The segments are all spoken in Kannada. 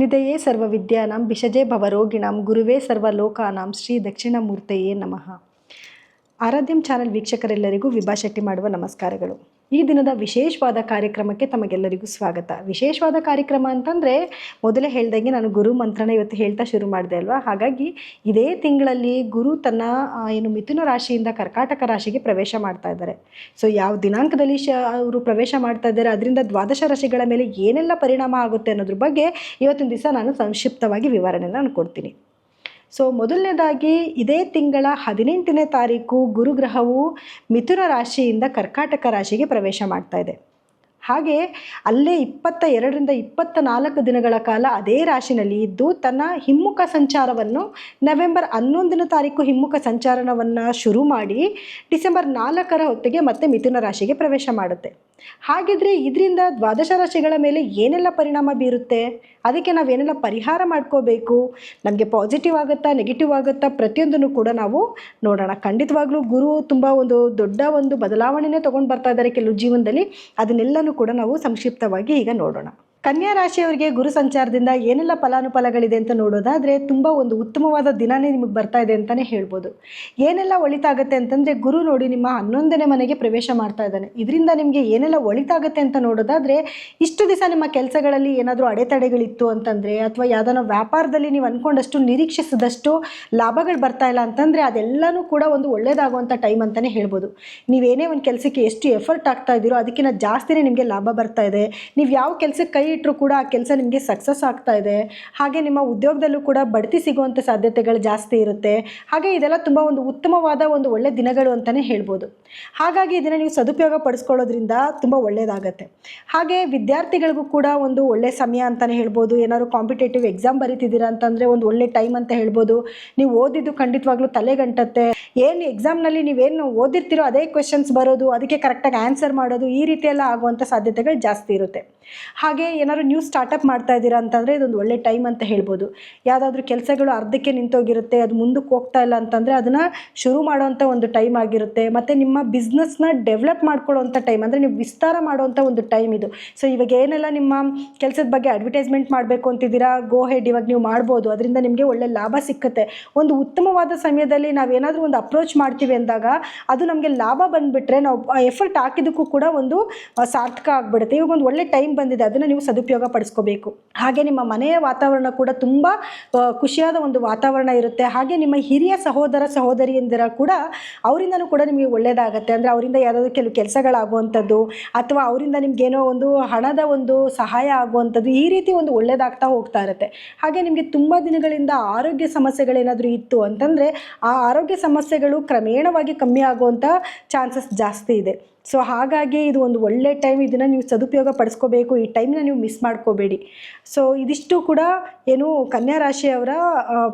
ನಿಧಯೇ ಸರ್ವವಿದ್ಯಾನಾಂ ಭಿಷಜೇ ಭವರೋಗಿಣಾಂ ಗುರುವೇ ಸರ್ವಲೋಕಾನಾಂ ಶ್ರೀ ದಕ್ಷಿಣಮೂರ್ತೆಯೇ ನಮಃ. ಆರಾಧ್ಯಂ ಚಾನಲ್ ವೀಕ್ಷಕರೆಲ್ಲರಿಗೂ ವಿಭಾ ಶೆಟ್ಟಿ ಮಾಡುವ ನಮಸ್ಕಾರಗಳು. ಈ ದಿನದ ವಿಶೇಷವಾದ ಕಾರ್ಯಕ್ರಮಕ್ಕೆ ತಮಗೆಲ್ಲರಿಗೂ ಸ್ವಾಗತ. ವಿಶೇಷವಾದ ಕಾರ್ಯಕ್ರಮ ಅಂತಂದರೆ ಮೊದಲೇ ಹೇಳ್ದಂಗೆ ನಾನು ಗುರು ಮಂತ್ರನ ಇವತ್ತು ಹೇಳ್ತಾ ಶುರು ಮಾಡಿದೆ ಅಲ್ವಾ? ಹಾಗಾಗಿ ಇದೇ ತಿಂಗಳಲ್ಲಿ ಗುರು ತನ್ನ ಏನು ಮಿಥುನ ರಾಶಿಯಿಂದ ಕರ್ಕಾಟಕ ರಾಶಿಗೆ ಪ್ರವೇಶ ಮಾಡ್ತಾ ಇದ್ದಾರೆ. ಸೊ ಯಾವ ದಿನಾಂಕದಲ್ಲಿ ಶ, ಅವರು ಪ್ರವೇಶ ಮಾಡ್ತಾ ಇದ್ದಾರೆ, ಅದರಿಂದ ದ್ವಾದಶ ರಾಶಿಗಳ ಮೇಲೆ ಏನೆಲ್ಲ ಪರಿಣಾಮ ಆಗುತ್ತೆ ಅನ್ನೋದ್ರ ಬಗ್ಗೆ ಇವತ್ತಿನ ದಿವಸ ನಾನು ಸಂಕ್ಷಿಪ್ತವಾಗಿ ವಿವರಣೆನ ನಾನು ಕೊಡ್ತೀನಿ. ಸೊ ಮೊದಲನೇದಾಗಿ ಇದೇ ತಿಂಗಳ ಹದಿನೆಂಟನೇ ತಾರೀಕು ಗುರುಗ್ರಹವು ಮಿಥುನ ರಾಶಿಯಿಂದ ಕರ್ಕಾಟಕ ರಾಶಿಗೆ ಪ್ರವೇಶ ಮಾಡ್ತಾ ಇದೆ. ಹಾಗೆ ಅಲ್ಲೇ ಇಪ್ಪತ್ತ ಎರಡರಿಂದ ಇಪ್ಪತ್ತ ನಾಲ್ಕು ದಿನಗಳ ಕಾಲ ಅದೇ ರಾಶಿನಲ್ಲಿ ಇದ್ದು ತನ್ನ ಹಿಮ್ಮುಖ ಸಂಚಾರವನ್ನು ನವೆಂಬರ್ ಹನ್ನೊಂದನೇ ತಾರೀಕು ಹಿಮ್ಮುಖ ಸಂಚಾರವನ್ನು ಶುರು ಮಾಡಿ ಡಿಸೆಂಬರ್ ನಾಲ್ಕರ ಹೊತ್ತಿಗೆ ಮತ್ತೆ ಮಿಥುನ ರಾಶಿಗೆ ಪ್ರವೇಶ ಮಾಡುತ್ತೆ. ಹಾಗಿದ್ರೆ ಇದರಿಂದ ದ್ವಾದಶ ರಾಶಿಗಳ ಮೇಲೆ ಏನೆಲ್ಲ ಪರಿಣಾಮ ಬೀರುತ್ತೆ? ಅದಕ್ಕೆ ನಾವೇನೆಲ್ಲ ಪರಿಹಾರ ಮಾಡ್ಕೋಬೇಕು? ನಮಗೆ ಪಾಸಿಟಿವ್ ಆಗುತ್ತಾ ನೆಗೆಟಿವ್ ಆಗುತ್ತಾ ಪ್ರತಿಯೊಂದನ್ನು ಕೂಡ ನಾವು ನೋಡೋಣ. ಖಂಡಿತವಾಗ್ಲೂ ಗುರು ತುಂಬ ಒಂದು ದೊಡ್ಡ ಒಂದು ಬದಲಾವಣೆನೇ ತೊಗೊಂಡು ಬರ್ತಾ ಇದ್ದಾರೆ ಕೆಲವು ಜೀವನದಲ್ಲಿ. ಅದನ್ನೆಲ್ಲನೂ ಕೂಡ ನಾವು ಸಂಕ್ಷಿಪ್ತವಾಗಿ ಈಗ ನೋಡೋಣ. ಕನ್ಯಾ ರಾಶಿಯವರಿಗೆ ಗುರು ಸಂಚಾರದಿಂದ ಏನೆಲ್ಲ ಫಲಾನುಫಲಗಳಿದೆ ಅಂತ ನೋಡೋದಾದರೆ ತುಂಬ ಒಂದು ಉತ್ತಮವಾದ ದಿನನೇ ನಿಮಗೆ ಬರ್ತಾ ಇದೆ ಅಂತಲೇ ಹೇಳ್ಬೋದು. ಏನೆಲ್ಲ ಒಳಿತಾಗುತ್ತೆ ಅಂತಂದರೆ ಗುರು ನೋಡಿ ನಿಮ್ಮ ಹನ್ನೊಂದನೇ ಮನೆಗೆ ಪ್ರವೇಶ ಮಾಡ್ತಾ ಇದ್ದಾನೆ. ಇದರಿಂದ ನಿಮಗೆ ಏನೆಲ್ಲ ಒಳಿತಾಗುತ್ತೆ ಅಂತ ನೋಡೋದಾದರೆ ಇಷ್ಟು ದಿವಸ ನಿಮ್ಮ ಕೆಲಸಗಳಲ್ಲಿ ಏನಾದರೂ ಅಡೆತಡೆಗಳಿತ್ತು ಅಂತಂದರೆ ಅಥವಾ ಯಾವುದಾನ ವ್ಯಾಪಾರದಲ್ಲಿ ನೀವು ಅಂದ್ಕೊಂಡಷ್ಟು ನಿರೀಕ್ಷಿಸಿದಷ್ಟು ಲಾಭಗಳು ಬರ್ತಾ ಇಲ್ಲ ಅಂತಂದರೆ ಅದೆಲ್ಲನೂ ಕೂಡ ಒಂದು ಒಳ್ಳೆಯದಾಗುವಂಥ ಟೈಮ್ ಅಂತಲೇ ಹೇಳ್ಬೋದು. ನೀವೇನೇ ಒಂದು ಕೆಲಸಕ್ಕೆ ಎಷ್ಟು ಎಫರ್ಟ್ ಆಗ್ತಾ ಇದ್ದೀರೋ ಅದಕ್ಕಿಂತ ಜಾಸ್ತಿನೇ ನಿಮಗೆ ಲಾಭ ಬರ್ತಾ ಇದೆ. ನೀವು ಯಾವ ಕೆಲಸಕ್ಕೆ ಕೈ ಇಟ್ಟರು ಕೂಡ ಆ ಕೆಲಸ ನಿಮಗೆ ಸಕ್ಸಸ್ ಆಗ್ತಾ ಇದೆ. ಹಾಗೆ ನಿಮ್ಮ ಉದ್ಯೋಗದಲ್ಲೂ ಕೂಡ ಬಡ್ತಿ ಸಿಗುವಂಥ ಸಾಧ್ಯತೆಗಳು ಜಾಸ್ತಿ ಇರುತ್ತೆ. ಹಾಗೆ ಇದೆಲ್ಲ ತುಂಬ ಒಂದು ಉತ್ತಮವಾದ ಒಂದು ಒಳ್ಳೆ ದಿನಗಳು ಅಂತಲೇ ಹೇಳ್ಬೋದು. ಹಾಗಾಗಿ ಇದನ್ನು ನೀವು ಸದುಪಯೋಗ ಪಡಿಸ್ಕೊಳ್ಳೋದ್ರಿಂದ ತುಂಬ ಒಳ್ಳೆಯದಾಗತ್ತೆ ಹಾಗೆ ವಿದ್ಯಾರ್ಥಿಗಳಿಗೂ ಕೂಡ ಒಂದು ಒಳ್ಳೆ ಸಮಯ ಅಂತಲೇ ಹೇಳ್ಬೋದು. ಏನಾದ್ರು ಕಾಂಪಿಟೇಟಿವ್ ಎಕ್ಸಾಮ್ ಬರೀತಿದ್ದೀರಾ ಅಂತಂದರೆ ಒಂದು ಒಳ್ಳೆ ಟೈಮ್ ಅಂತ ಹೇಳ್ಬೋದು. ನೀವು ಓದಿದ್ದು ಖಂಡಿತವಾಗ್ಲೂ ತಲೆಗಂಟತ್ತೆ. ಏನು ಎಕ್ಸಾಮ್ನಲ್ಲಿ ನೀವೇನು ಓದಿರ್ತೀರೋ ಅದೇ ಕ್ವೆಶನ್ಸ್ ಬರೋದು, ಅದಕ್ಕೆ ಕರೆಕ್ಟಾಗಿ ಆನ್ಸರ್ ಮಾಡೋದು ಈ ರೀತಿಯೆಲ್ಲ ಆಗುವಂಥ ಸಾಧ್ಯತೆಗಳು ಜಾಸ್ತಿ ಇರುತ್ತೆ. ಹಾಗೆ ಏನಾದ್ರು ನ್ಯೂ ಸ್ಟಾರ್ಟಪ್ ಮಾಡ್ತಾ ಇದ್ದೀರಾ ಅಂತಂದರೆ ಇದೊಂದು ಒಳ್ಳೆ ಟೈಮ್ ಅಂತ ಹೇಳ್ಬೋದು. ಯಾವುದಾದ್ರೂ ಕೆಲಸಗಳು ಅರ್ಧಕ್ಕೆ ನಿಂತೋಗಿರುತ್ತೆ, ಅದು ಮುಂದಕ್ಕೆ ಹೋಗ್ತಾ ಇಲ್ಲ ಅಂತಂದರೆ ಅದನ್ನು ಶುರು ಮಾಡೋವಂಥ ಒಂದು ಟೈಮ್ ಆಗಿರುತ್ತೆ. ಮತ್ತು ನಿಮ್ಮ ಬಿಸ್ನೆಸ್ನ ಡೆವಲಪ್ ಮಾಡ್ಕೊಳ್ಳೋವಂಥ ಟೈಮ್ ಅಂದರೆ ನೀವು ವಿಸ್ತಾರ ಮಾಡುವಂಥ ಒಂದು ಟೈಮ್ ಇದು. ಸೊ ಇವಾಗ ಏನೆಲ್ಲ ನಿಮ್ಮ ಕೆಲಸದ ಬಗ್ಗೆ ಅಡ್ವರ್ಟೈಸ್ಮೆಂಟ್ ಮಾಡಬೇಕು ಅಂತಿದ್ದೀರಾ? ಗೋ ಹೆಡ್ ಇವಾಗ ನೀವು ಮಾಡ್ಬೋದು. ಅದರಿಂದ ನಿಮಗೆ ಒಳ್ಳೆ ಲಾಭ ಸಿಕ್ಕತ್ತೆ. ಒಂದು ಉತ್ತಮವಾದ ಸಮಯದಲ್ಲಿ ನಾವೇನಾದರೂ ಒಂದು ಅಪ್ರೋಚ್ ಮಾಡ್ತೀವಿ ಅಂದಾಗ ಅದು ನಮಗೆ ಲಾಭ ಬಂದುಬಿಟ್ರೆ ನಾವು ಎಫರ್ಟ್ ಹಾಕಿದ್ದಕ್ಕೂ ಕೂಡ ಒಂದು ಸಾರ್ಥಕ ಆಗಿಬಿಡುತ್ತೆ. ಇವಾಗ ಒಂದು ಒಳ್ಳೆ ಟೈಮ್ ಬಂದಿದೆ. ಅದನ್ನು ನೀವು ಸದುಪಯೋಗ ಪಡಿಸ್ಕೋಬೇಕು ಹಾಗೆ ನಿಮ್ಮ ಮನೆಯ ವಾತಾವರಣ ಕೂಡ ತುಂಬ ಖುಷಿಯಾದ ಒಂದು ವಾತಾವರಣ ಇರುತ್ತೆ. ಹಾಗೆ ನಿಮ್ಮ ಹಿರಿಯ ಸಹೋದರ, ಸಹೋದರಿಯಂದಿರ ಕೂಡ ಅವರಿಂದನೂ ಕೂಡ ನಿಮಗೆ ಒಳ್ಳೆಯದಾಗತ್ತೆ ಅಂದರೆ ಅವರಿಂದ ಯಾವುದಾದ್ರೂ ಕೆಲವು ಕೆಲಸಗಳಾಗುವಂಥದ್ದು, ಅಥವಾ ಅವರಿಂದ ನಿಮಗೇನೋ ಒಂದು ಹಣದ ಒಂದು ಸಹಾಯ ಆಗುವಂಥದ್ದು, ಈ ರೀತಿ ಒಂದು ಒಳ್ಳೆಯದಾಗ್ತಾ ಹೋಗ್ತಾ ಇರುತ್ತೆ. ಹಾಗೆ ನಿಮಗೆ ತುಂಬ ದಿನಗಳಿಂದ ಆರೋಗ್ಯ ಸಮಸ್ಯೆಗಳೇನಾದರೂ ಇತ್ತು ಅಂತಂದರೆ, ಆ ಆರೋಗ್ಯ ಸಮಸ್ಯೆಗಳು ಕ್ರಮೇಣವಾಗಿ ಕಮ್ಮಿ ಆಗುವಂಥ ಚಾನ್ಸಸ್ ಜಾಸ್ತಿ ಇದೆ. ಸೊ ಹಾಗಾಗಿ ಇದು ಒಂದು ಒಳ್ಳೆ ಟೈಮ್ ಇದನ್ನು ನೀವು ಸದುಪಯೋಗ ಪಡಿಸ್ಕೋಬೇಕು. ಈ ಟೈಮ್ನ ನೀವು ಮಿಸ್ ಮಾಡ್ಕೋಬೇಡಿ. ಸೊ ಇದಿಷ್ಟು ಕೂಡ ಏನು ಕನ್ಯಾ ರಾಶಿಯವರ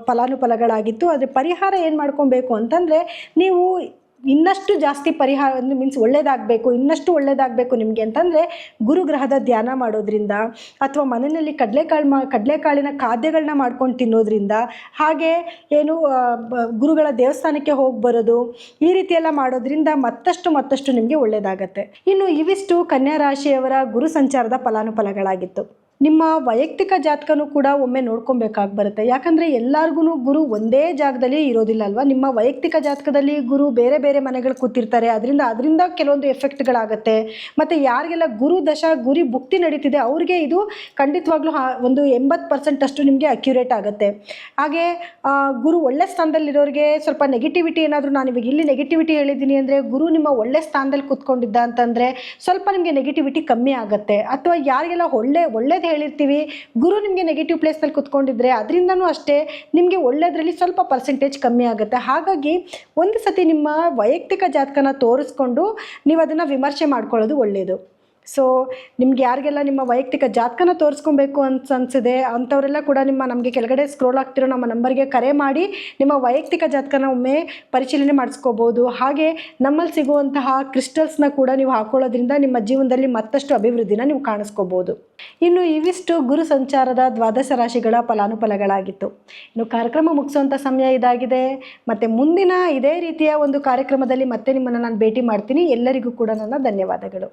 ಫಲಾನುಫಲಗಳಾಗಿತ್ತು. ಆದರೆ ಪರಿಹಾರ ಏನು ಮಾಡ್ಕೊಬೇಕು ಅಂತಂದರೆ, ನೀವು ಇನ್ನಷ್ಟು ಜಾಸ್ತಿ ಪರಿಹಾರ ಅಂದರೆ ಮೀನ್ಸ್ ಒಳ್ಳೇದಾಗಬೇಕು, ಇನ್ನಷ್ಟು ಒಳ್ಳೇದಾಗಬೇಕು ನಿಮಗೆ ಅಂತಂದರೆ ಗುರುಗ್ರಹದ ಧ್ಯಾನ ಮಾಡೋದ್ರಿಂದ ಅಥವಾ ಮನೆಯಲ್ಲಿ ಕಡಲೆಕಾಳು ಮಾ, ಕಡಲೆಕಾಳಿನ ಖಾದ್ಯಗಳನ್ನ ಮಾಡ್ಕೊಂಡು ತಿನ್ನೋದ್ರಿಂದ ಹಾಗೆ ಏನು ಗುರುಗಳ ದೇವಸ್ಥಾನಕ್ಕೆ ಹೋಗಿ ಬರೋದು ಈ ರೀತಿಯೆಲ್ಲ ಮಾಡೋದ್ರಿಂದ ಮತ್ತಷ್ಟು ಮತ್ತಷ್ಟು ನಿಮಗೆ ಒಳ್ಳೆಯದಾಗತ್ತೆ ಇನ್ನು ಇವಿಷ್ಟು ಕನ್ಯಾ ರಾಶಿಯವರ ಗುರು ಸಂಚಾರದ ಫಲಾನುಫಲಗಳಾಗಿತ್ತು. ನಿಮ್ಮ ವೈಯಕ್ತಿಕ ಜಾತಕನೂ ಕೂಡ ಒಮ್ಮೆ ನೋಡ್ಕೊಬೇಕಾಗಿ ಬರುತ್ತೆ. ಯಾಕಂದರೆ ಎಲ್ಲರಿಗೂ ಗುರು ಒಂದೇ ಜಾಗದಲ್ಲಿ ಇರೋದಿಲ್ಲ ಅಲ್ವಾ? ನಿಮ್ಮ ವೈಯಕ್ತಿಕ ಜಾತಕದಲ್ಲಿ ಗುರು ಬೇರೆ ಬೇರೆ ಮನೆಗಳು ಕೂತಿರ್ತಾರೆ. ಅದರಿಂದ ಅದರಿಂದ ಕೆಲವೊಂದು ಎಫೆಕ್ಟ್ಗಳಾಗತ್ತೆ. ಮತ್ತು ಯಾರಿಗೆಲ್ಲ ಗುರು ದಶ, ಗುರಿ ಭುಕ್ತಿ ನಡೀತಿದೆ, ಅವ್ರಿಗೆ ಇದು ಖಂಡಿತವಾಗ್ಲೂ ಒಂದು ಎಂಬತ್ತು ಪರ್ಸೆಂಟ್ ಅಷ್ಟು ನಿಮಗೆ ಅಕ್ಯುರೇಟ್ ಆಗುತ್ತೆ. ಹಾಗೆ ಗುರು ಒಳ್ಳೆ ಸ್ಥಾನದಲ್ಲಿರೋರಿಗೆ ಸ್ವಲ್ಪ ನೆಗೆಟಿವಿಟಿ ಏನಾದರೂ ನಾನು ಇವಾಗ ಇಲ್ಲಿ ನೆಗೆಟಿವಿಟಿ ಹೇಳಿದ್ದೀನಿ ಅಂದರೆ, ಗುರು ನಿಮ್ಮ ಒಳ್ಳೆ ಸ್ಥಾನದಲ್ಲಿ ಕೂತ್ಕೊಂಡಿದ್ದ ಅಂತಂದರೆ ಸ್ವಲ್ಪ ನಿಮಗೆ ನೆಗೆಟಿವಿಟಿ ಕಮ್ಮಿ ಆಗುತ್ತೆ. ಅಥವಾ ಯಾರಿಗೆಲ್ಲ ಒಳ್ಳೆ ಒಳ್ಳೇದು ಹೇಳಿರ್ತೀವಿ. ಗುರು ನಿಮಗೆ ನೆಗೆಟಿವ್ ಪ್ಲೇಸ್ನಲ್ಲಿ ಕೂತ್ಕೊಂಡಿದ್ರೆ ಅದರಿಂದನೂ ಅಷ್ಟೇ ನಿಮಗೆ ಒಳ್ಳೆಯದ್ರಲ್ಲಿ ಸ್ವಲ್ಪ ಪರ್ಸೆಂಟೇಜ್ ಕಮ್ಮಿ ಆಗುತ್ತೆ. ಹಾಗಾಗಿ ಒಂದು ಸತಿ ನಿಮ್ಮ ವೈಯಕ್ತಿಕ ಜಾತಕನ ತೋರಿಸ್ಕೊಂಡು ನೀವು ಅದನ್ನು ವಿಮರ್ಶೆ ಮಾಡ್ಕೊಳ್ಳೋದು ಒಳ್ಳೆಯದು ಸೊ ನಿಮ್ಗೆ ಯಾರಿಗೆಲ್ಲ ನಿಮ್ಮ ವೈಯಕ್ತಿಕ ಜಾತಕನ ತೋರಿಸ್ಕೊಬೇಕು ಅಂತ ಅನಿಸಿದೆ, ಅಂಥವರೆಲ್ಲ ಕೂಡ ನಿಮ್ಮ ನಮಗೆ ಕೆಳಗಡೆ ಸ್ಕ್ರೋಲ್ ಆಗ್ತಿರೋ ನಮ್ಮ ನಂಬರ್ಗೆ ಕರೆ ಮಾಡಿ ನಿಮ್ಮ ವೈಯಕ್ತಿಕ ಜಾತಕನ ಒಮ್ಮೆ ಪರಿಶೀಲನೆ ಮಾಡಿಸ್ಕೋಬೋದು. ಹಾಗೆ ನಮ್ಮಲ್ಲಿ ಸಿಗುವಂತಹ ಕ್ರಿಸ್ಟಲ್ಸ್ನ ಕೂಡ ನೀವು ಹಾಕೊಳ್ಳೋದ್ರಿಂದ ನಿಮ್ಮ ಜೀವನದಲ್ಲಿ ಮತ್ತಷ್ಟು ಅಭಿವೃದ್ಧಿನ ನೀವು ಕಾಣಿಸ್ಕೋಬೋದು. ಇನ್ನು ಇವಿಷ್ಟು ಗುರು ಸಂಚಾರದ ದ್ವಾದಶ ರಾಶಿಗಳ ಫಲಾನುಫಲಗಳಾಗಿತ್ತು. ಇನ್ನು ಕಾರ್ಯಕ್ರಮ ಮುಗಿಸುವಂಥ ಸಮಯ ಇದಾಗಿದೆ. ಮತ್ತು ಮುಂದಿನ ಇದೇ ರೀತಿಯ ಒಂದು ಕಾರ್ಯಕ್ರಮದಲ್ಲಿ ಮತ್ತೆ ನಿಮ್ಮನ್ನು ನಾನು ಭೇಟಿ ಮಾಡ್ತೀನಿ. ಎಲ್ಲರಿಗೂ ಕೂಡ ನನ್ನ ಧನ್ಯವಾದಗಳು.